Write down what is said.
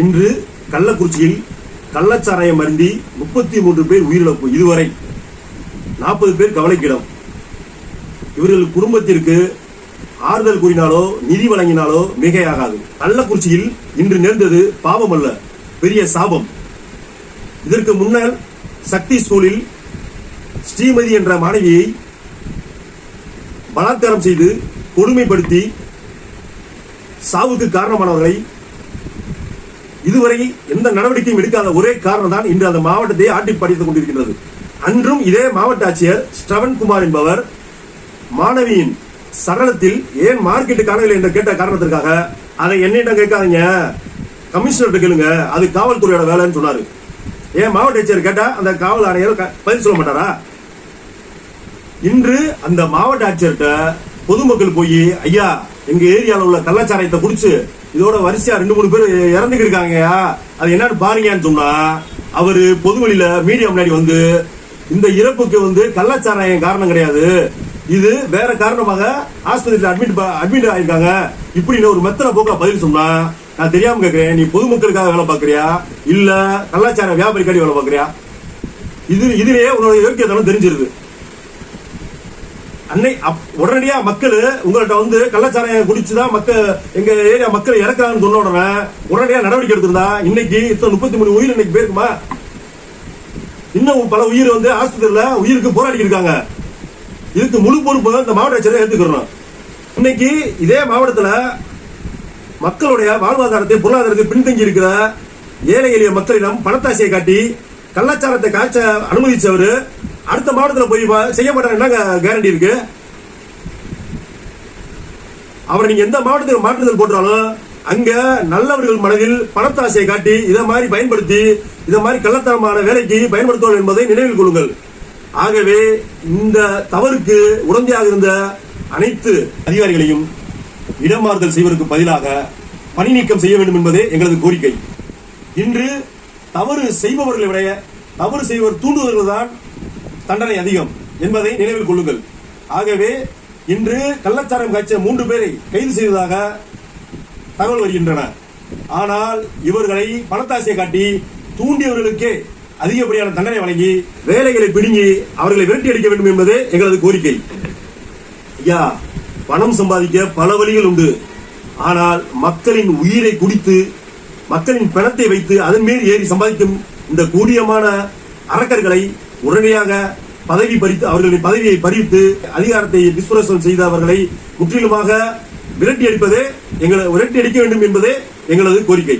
இன்று கள்ளக்குறிச்சியில் கள்ளச்சாராயம் அருந்தி முப்பத்தி மூன்று பேர் உயிரிழப்பு இதுவரை. நாற்பது பேர் கவலைக்கிடம். இவர்கள் குடும்பத்திற்கு ஆறுதல் கூறினாலோ நிதி வழங்கினாலோ மிகையாகாது. கள்ளக்குறிச்சியில் இன்று நேர்ந்தது பாவம் அல்ல பெரிய சாபம். இதற்கு முன்னர் சக்தி ஸ்கூலில் ஸ்ரீமதி என்ற மாணவியை பலாத்காரம் செய்து கொடுமைப்படுத்தி சாவுக்கு காரணமானவர்களை இதுவரை எந்த நடவடிக்கையும் எடுக்காத ஒரே காரணம் தான் இன்று அந்த மாவட்டத்தை ஆட்டி படித்துக் கொண்டிருக்கின்றது. அன்றும் இதே மாவட்ட ஆட்சியர் ஸ்ரவன்குமார் என்பவர் மாணவியின் சடலத்தில் ஏன் மார்க்கெட்டு காணவில்லை என்று கேட்ட காரணத்திற்காக அதை என்னிடம் கேட்காதீங்க. கமிஷனர் கேளுங்க. அது காவல்துறையோட வேலைன்னு சொன்னாரு. ஏன் மாவட்ட ஆட்சியர் கேட்டா அந்த காவல் ஆணையர் க- பதில் சொல்ல மாட்டாரா? இன்று அந்த மாவட்ட ஆட்சியர்கிட்ட பொதுமக்கள் போய் ஐயா எங்க ஏரியால உள்ள கள்ளச்சாராயத்தை குடிச்சு இதோட வரிசையா ரெண்டு மூணு பேர் இறந்துட்டு இருக்காங்க. அது என்னன்னு பாருங்கன்னு சொன்னா அவரு பொதுவெளியில மீடியா முன்னாடி வந்து இந்த இறப்புக்கு வந்து கள்ளச்சாராயம் காரணம் கிடையாது. இது வேற காரணமாக ஆஸ்பத்திரியில் அட்மிட் அட்மிட் ஆயிருக்காங்க. இப்படின்னு ஒரு மெத்தனை போக்கா பதில் சொன்னா நான் தெரியாம கேக்குறேன். நீ பொதுமக்களுக்காக வேலை பார்க்கறியா? இல்ல கள்ளச்சார வியாபாரிக்காடி வேலை பார்க்கறியா? இது இதுலயே உன்னோட யோக்கியத்தனம் தெரிஞ்சிருது. அன்னை அப்- உடனடியா மக்கள் உங்கள்ட்ட வந்து கள்ளச்சாராயம் குடிச்சுதான் மக்கள் எங்க ஏரியா மக்கள் இறக்குறாங்கன்னு சொன்ன உடனே உடனடியா நடவடிக்கை எடுத்திருந்தா இன்னைக்கு இத்தனை முப்பத்தி மூணு உயிர் இன்னைக்கு போயிருக்குமா? இன்னும் பல உயிர் வந்து ஆஸ்பத்திரியில உயிருக்கு போராடி இருக்காங்க. இதுக்கு முழு பொறுப்பு இந்த மாவட்ட ஆட்சியரை ஏத்துக்கிறோம் இன்னைக்கு இதே மாவட்டத்துல மக்களுடைய வாழ்வாதாரத்தை பொருளாதாரத்தை பின்தங்கி இருக்கிற ஏழை எளிய மக்களிடம் பணத்தாசையை காட்டி கள்ளச்சாரத்தை காய்ச்ச அனுமதிச்சவர் அடுத்த மாவட்டத்தில் போய் செய்ய மாட்டாங்க என்ன கேரண்டி இருக்கு? அவரை நீங்க எந்த மாவட்டத்தில் மாற்றுதல் போட்டாலும் அங்க நல்லவர்கள் மனதில் பணத்தாசையை காட்டி இதை மாதிரி பயன்படுத்தி இதை மாதிரி கள்ளத்தனமான வேலைக்கு பயன்படுத்துவார்கள் என்பதை நினைவில் கொள்ளுங்கள். ஆகவே இந்த தவறுக்கு உடந்தையாக இருந்த அனைத்து அதிகாரிகளையும் இடமாறுதல் செய்வதற்கு பதிலாக பணி நீக்கம் செய்ய வேண்டும் என்பதே எங்களது கோரிக்கை. இன்று தவறு செய்பவர்களை விட தவறு செய்வர் தூண்டுவர்கள் தான் தண்டனை அதிகம் என்பதை நினைவில் கொள்ளுங்கள். ஆகவே இன்று கள்ளச்சாரம் காய்ச்ச மூன்று பேரை கைது செய்ததாக தகவல் வருகின்றன. ஆனால் இவர்களை பணத்தாசையை காட்டி தூண்டியவர்களுக்கே அதிகப்படியான தண்டனை வழங்கி வேலைகளை பிடுங்கி அவர்களை விரட்டி அடிக்க வேண்டும் என்பதே எங்களது கோரிக்கை. ஐயா பணம் சம்பாதிக்க பல வழிகள் உண்டு. ஆனால் மக்களின் உயிரை குடித்து மக்களின் பணத்தை வைத்து அதன் மேல் ஏறி சம்பாதிக்கும் இந்த கூடியமான அரக்கர்களை உடனடியாக பதவி பறித்து அவர்களின் பதவியை பறித்து அதிகாரத்தை விஸ்வரசம் செய்த அவர்களை முற்றிலுமாக விரட்டி அடிப்பதே எங்களை விரட்டி அடிக்க வேண்டும் என்பதே எங்களது கோரிக்கை.